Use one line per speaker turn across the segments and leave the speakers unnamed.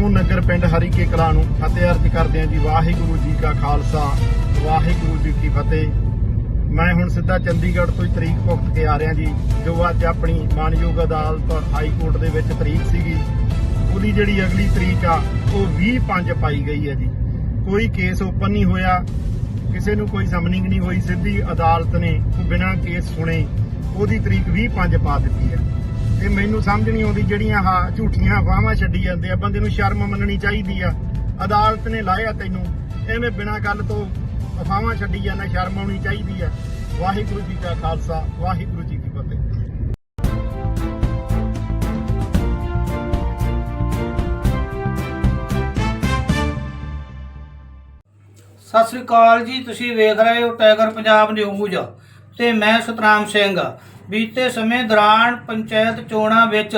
ਸਮੂਹ ਨਗਰ ਪਿੰਡ ਹਰੀਕੇ ਕਲਾਂ ਨੂੰ ਫਤਿਹ ਅਰਜ ਕਰਦੇ ਹਾਂ ਜੀ, ਵਾਹਿਗੁਰੂ ਜੀ ਕਾ ਖਾਲਸਾ, ਵਾਹਿਗੁਰੂ ਜੀ ਕੀ ਫਤਿਹ। ਮੈਂ ਹੁਣ ਸਿੱਧਾ ਚੰਡੀਗੜ੍ਹ ਤੋਂ ਹੀ ਤਰੀਕ ਭੁਗਤ ਕੇ ਆ ਰਿਹਾ ਜੀ, ਜੋ ਅੱਜ ਆਪਣੀ ਮਾਨਯੋਗ ਅਦਾਲਤ ਹਾਈ ਕੋਰਟ ਦੇ ਵਿੱਚ ਤਰੀਕ ਸੀਗੀ। ਉਹਦੀ ਜਿਹੜੀ ਅਗਲੀ ਤਰੀਕ ਆ, ਉਹ 20/5 ਪਾਈ ਗਈ ਹੈ ਜੀ। ਕੋਈ ਕੇਸ ਓਪਨ ਨਹੀਂ ਹੋਇਆ, ਕਿਸੇ ਨੂੰ ਕੋਈ ਸਮਨਿੰਗ ਨਹੀਂ ਹੋਈ, ਸਿੱਧੀ ਅਦਾਲਤ ਨੇ ਬਿਨਾਂ ਕੇਸ ਸੁਣੇ, ਉਹਦੀ ਤਰੀਕ 20/5 ਪਾ ਦਿੱਤੀ ਹੈ। ਤੇ ਮੈਨੂੰ ਸਮਝ ਨਹੀਂ ਆਉਂਦੀ ਜਿਹੜੀਆਂ ਆਹ ਝੂਠੀਆਂ ਅਫਵਾਹਾਂ ਛੱਡੀ ਜਾਂਦੇ ਆ। ਬੰਦੇ ਨੂੰ ਸ਼ਰਮ ਮੰਨਣੀ ਚਾਹੀਦੀ ਆ। ਅਦਾਲਤ ਨੇ ਲਾਇਆ ਤੈਨੂੰ। ਐਵੇਂ ਬਿਨਾਂ ਗੱਲ ਤੋਂ ਅਫਵਾਹਾਂ ਛੱਡੀ ਜਾਂਦਾ, ਸ਼ਰਮ ਆਉਣੀ ਚਾਹੀਦੀ ਆ। ਵਾਹਿਗੁਰੂ ਜੀ ਕਾ ਖਾਲਸਾ, ਵਾਹਿਗੁਰੂ ਜੀ ਕੀ ਫਤਿਹ।
ਸਤਿ ਸ੍ਰੀ ਅਕਾਲ ਜੀ, ਤੁਸੀਂ ਵੇਖ ਰਹੇ ਹੋ ਟਾਈਗਰ ਪੰਜਾਬ ਨਿਊਜ਼ ਤੇ ਮੈਂ ਸਤਨਾਮ ਸਿੰਘ। ਬੀਤੇ ਸਮੇਂ ਦੌਰਾਨ ਪੰਚਾਇਤ ਚੋਣਾਂ ਵਿੱਚ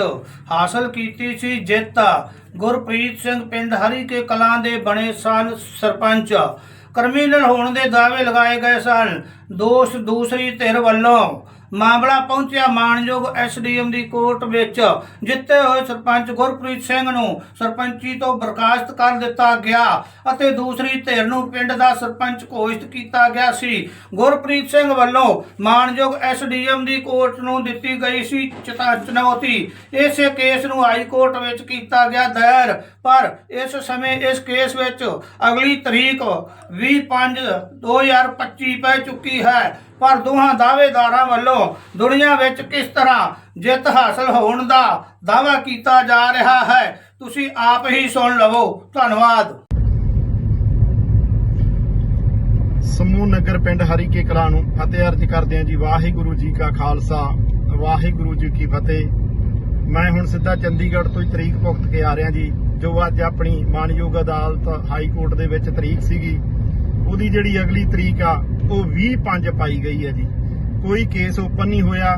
ਹਾਸਲ ਕੀਤੀ ਸੀ ਜਿੱਤ ਗੁਰਪ੍ਰੀਤ ਸਿੰਘ ਪਿੰਡ ਹਰੀ ਕੇ ਕਲਾਂ ਦੇ ਬਣੇ ਸਨ ਸਰਪੰਚ। ਕ੍ਰਿਮੀਨਲ ਹੋਣ ਦੇ ਦਾਅਵੇ ਲਗਾਏ ਗਏ ਸਨ। ਦੋਸ਼ ਦੂਸਰੀ ਧਿਰ ਵੱਲੋਂ ਮਾਮਲਾ ਪਹੁੰਚਿਆ ਮਾਨਯੋਗ ਐਸਡੀਐਮ ਦੀ ਕੋਰਟ ਵਿੱਚ, ਜਿੱਤੇ ਹੋਏ ਸਰਪੰਚ ਗੁਰਪ੍ਰੀਤ ਸਿੰਘ ਨੂੰ ਸਰਪੰਚੀ ਤੋਂ ਬਰਖਾਸਤ ਕਰ ਦਿੱਤਾ ਗਿਆ ਅਤੇ ਦੂਸਰੀ ਧਿਰ ਨੂੰ ਪਿੰਡ ਦਾ ਸਰਪੰਚ ਘੋਸ਼ਿਤ ਕੀਤਾ ਗਿਆ ਸੀ। ਗੁਰਪ੍ਰੀਤ ਸਿੰਘ ਵੱਲੋਂ ਮਾਨਯੋਗ ਐਸਡੀਐਮ ਦੀ ਕੋਰਟ ਨੂੰ ਦਿੱਤੀ ਗਈ ਸੀ ਚੁਣੌਤੀ। ਇਸੇ ਕੇਸ ਨੂੰ ਹਾਈ ਕੋਰਟ ਵਿੱਚ ਕੀਤਾ ਗਿਆ ਦਾਇਰ। ਪਰ ਇਸ ਸਮੇਂ ਇਸ ਕੇਸ ਵਿੱਚ ਅਗਲੀ ਤਰੀਕ 20/5/2025 ਪੈ ਚੁੱਕੀ ਹੈ। ਪਰ ਦੋਹਾਂ ਦਾਅਵੇਦਾਰਾਂ ਵੱਲੋਂ ਦੁਨੀਆ ਵਿੱਚ ਕਿਸ ਤਰ੍ਹਾਂ ਜਿੱਤ ਹਾਸਲ ਹੋਣ ਦਾ ਦਾਅਵਾ ਕੀਤਾ ਜਾ ਰਿਹਾ ਹੈ, ਤੁਸੀਂ ਆਪ ਹੀ ਸੁਣ ਲਵੋ। ਧੰਨਵਾਦ।
ਸਮੂਹ ਨਗਰ ਪਿੰਡ ਹਰੀਕੇ ਕਲਾਂ ਨੂੰ ਫਤਿਹ ਅਰਜ ਕਰਦੇ ਹਾਂ ਜੀ, ਵਾਹਿਗੁਰੂ ਜੀ ਕਾ ਖਾਲਸਾ, ਵਾਹਿਗੁਰੂ ਜੀ ਕੀ ਫਤਿਹ। ਮੈਂ ਹੁਣ ਸਿੱਧਾ ਚੰਡੀਗੜ੍ਹ ਤੋਂ ਹੀ ਤਰੀਕ ਭੁਗਤ ਕੇ ਆ ਰਿਹਾ ਜੀ, ਜੋ ਅੱਜ ਆਪਣੀ ਮਾਨਯੋਗ ਅਦਾਲਤ ਹਾਈ ਕੋਰਟ ਦੇ ਵਿੱਚ ਤਰੀਕ ਸੀਗੀ। ਉਹਦੀ ਜਿਹੜੀ ਅਗਲੀ ਤਰੀਕ ਆ, ਉਹ 20/5 ਪਾਈ ਗਈ ਹੈ ਜੀ। ਕੋਈ ਕੇਸ ਓਪਨ ਨਹੀਂ ਹੋਇਆ,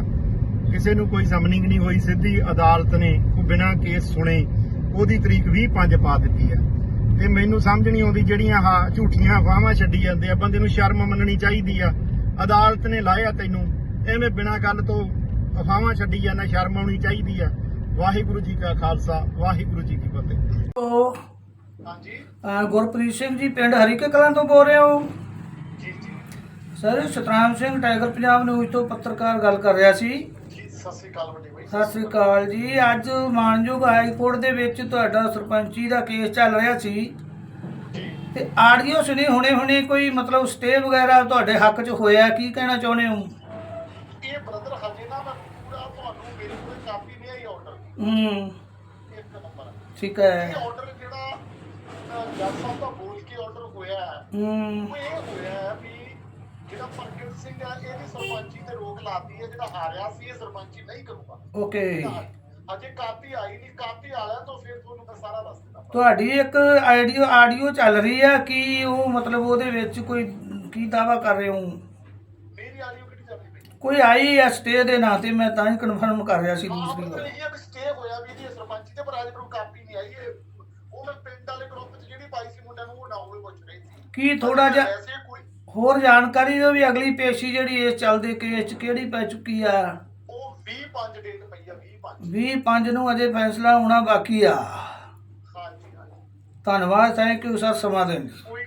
ਕਿਸੇ ਨੂੰ ਕੋਈ ਸਮਨਿੰਗ ਨਹੀਂ ਹੋਈ, ਸਿੱਧੀ ਅਦਾਲਤ ਨੇ ਬਿਨਾਂ ਕੇਸ ਸੁਣੇ ਉਹਦੀ ਤਰੀਕ 20/5 ਪਾ ਦਿੱਤੀ ਹੈ। ਤੇ ਮੈਨੂੰ ਸਮਝ ਨਹੀਂ ਆਉਂਦੀ ਜਿਹੜੀਆਂ ਆਹ ਝੂਠੀਆਂ ਅਫਵਾਹਾਂ ਛੱਡੀ ਜਾਂਦੇ ਆ, ਬੰਦੇ ਨੂੰ ਸ਼ਰਮ ਮੰਨਣੀ ਚਾਹੀਦੀ ਆ। ਅਦਾਲਤ ਨੇ ਲਾਇਆ ਤੈਨੂੰ, ਐਵੇਂ ਬਿਨਾਂ ਗੱਲ ਤੋਂ ਅਫਵਾਹਾਂ ਛੱਡੀ ਜਾਂਦਾ, ਸ਼ਰਮ ਆਉਣੀ ਚਾਹੀਦੀ ਆ। ਵਾਹਿਗੁਰੂ ਜੀ ਕਾ ਖਾਲਸਾ, ਵਾਹਿਗੁਰੂ ਜੀ ਕੀ ਫਤਿਹ। ਹਾਂਜੀ।
ਗੁਰਪ੍ਰੀਤ ਸਿੰਘ ਜੀ ਪਿੰਡ ਹਰੀਕੇ ਕਲਾਂ ਤੋਂ ਬੋਲ ਰਹੇ ਹੋ?
ਜੀ ਜੀ।
Sir Satnam Singh tiger Punjab news ਤੋਂ ਪੱਤਰਕਾਰ ਗੱਲ ਕਰ ਰਿਹਾ ਸੀ।
ਜੀ ਸਤਿ ਸ੍ਰੀ ਅਕਾਲ ਵੱਡੇ
ਸਤਿ ਸ੍ਰੀ ਅਕਾਲ ਜੀ। ਅੱਜ ਮਾਨਯੋਗ ਹਾਈ ਕੋਰਟ ਦੇ ਵਿੱਚ ਤੁਹਾਡਾ ਸਰਪੰਚੀ ਦਾ ਕੇਸ ਚੱਲ ਰਿਹਾ ਸੀ। ਤੇ ਆਡੀਓ ਸੁਣੀ ਹੁਣੇ ਹੁਣੇ ਕੋਈ ਮਤਲਬ ਸਟੇ ਵਗੈਰਾ ਤੁਹਾਡੇ ਹੱਕ 'ਚ ਹੋਇਆ ਕੀ ਕਹਿਣਾ ਚਾਹੁੰਦੇ ਹੋ?
ਇਹ ਬ੍ਰਦਰ ਹਜੇ ਨਾ ਮੈਂ ਪੂਰਾ ਤੁਹਾਨੂੰ ਮੇਰੇ ਕੋਲ ਕਾਪੀ ਨਹੀਂ ਆਈ ਆਰਡਰ
ਹੂੰ।
ਇੱਕ ਨੰਬਰ
ਠੀਕ ਹੈ।
ਇਹ ਆਰਡਰ ਜਿਹੜਾ ਅਹ, ਜੱਜ ਸਾਹਿਬ ਦਾ ਬੋਲ ਕੇ ਆਰਡਰ ਹੋਇਆ ਹੈ
ਹੂੰ।
ਉਹ ਇਹ ਹੋਇਆ ਹੈ ਵੀ ਜਿਹੜਾ ਪ੍ਰਗਟ ਸਿੰਘ ਹੈ ਇਹਦੀ ਸਰਪੰਚੀ ਤੇ ਰੋਕ ਲਾਤੀ ਹੈ ਜਿਹੜਾ ਹਾਰਿਆ ਸੀ ਇਹ ਸਰਪੰਚੀ ਨਹੀਂ ਕਰੂਗਾ।
ਓਕੇ।
ਅਜੇ ਕਾਪੀ ਆਈ ਨਹੀਂ ਕਾਪੀ ਆਇਆ ਤਾਂ ਫਿਰ ਤੁਹਾਨੂੰ ਮੈਂ ਸਾਰਾ ਦੱਸ ਦਿੰਦਾ।
ਤੁਹਾਡੀ ਇੱਕ ਆਡੀਓ ਆਡੀਓ ਚੱਲ ਰਹੀ ਆ ਕਿ ਉਹ ਮਤਲਬ ਉਹਦੇ ਵਿੱਚ ਕੋਈ ਕੀ ਦਾਵਾ ਕਰ ਰਹੇ ਹੋ?
ਮੇਰੀ ਆਡੀਓ ਕਿਹੜੀ ਚੱਲ ਰਹੀ ਹੈ?
ਕੋਈ ਆਈ ਆ ਸਟੇ ਦੇ ਨਾਂ ਤੇ ਮੈਂ ਤਾਂ ਹੀ ਕਨਫਰਮ ਕਰ ਰਿਹਾ ਸੀ ਦੂਸਰੀ
ਆਪ
ਵਾਰ।
ਇਹ ਵੀ ਸਟੇ ਹੋਇਆ ਵੀ ਇਹਦੀ ਸਰਪੰਚੀ ਤੇ ਪਰ ਅਜੇ ਮੈਨੂੰ ਕਾਪੀ ਨਹੀਂ ਆਈ ਇਹ ਉਹ ਮੈਂ ਪਿੰਡ ਵਾਲੇ ਗਰੁੱਪ 'ਚ ਜਿਹੜੀ ਪਾਈ ਸੀ ਮੁੰਡਿਆਂ ਨੂੰ ਉਹ ਨਾ ਹੋਵੇ ਪੁੱਛ ਰਹੀ ਸੀ
ਕੀ ਥੋੜਾ ਜਿਹਾ
ਵੈਸੇ ਕੋਈ
ਹੋਰ ਜਾਣਕਾਰੀ ਦਿਓ ਵੀ ਅਗਲੀ ਪੇਸ਼ੀ ਜਿਹੜੀ ਇਸ ਚੱਲਦੇ ਕੇਸ 'ਚ ਕਿਹੜੀ ਪੈ ਚੁੱਕੀ ਆ?
ਉਹ 20 5 ਡੇਟ ਪਈ ਆ 20 5
20 5 ਨੂੰ ਅਜੇ ਫੈਸਲਾ ਹੋਣਾ ਬਾਕੀ ਆ।
ਹਾਂਜੀ ਹਾਂਜੀ।
ਧੰਨਵਾਦ ਥੈਂਕ ਯੂ ਸਰ ਸਮਾਂ ਦੇਣ ਲਈ
ਕੋਈ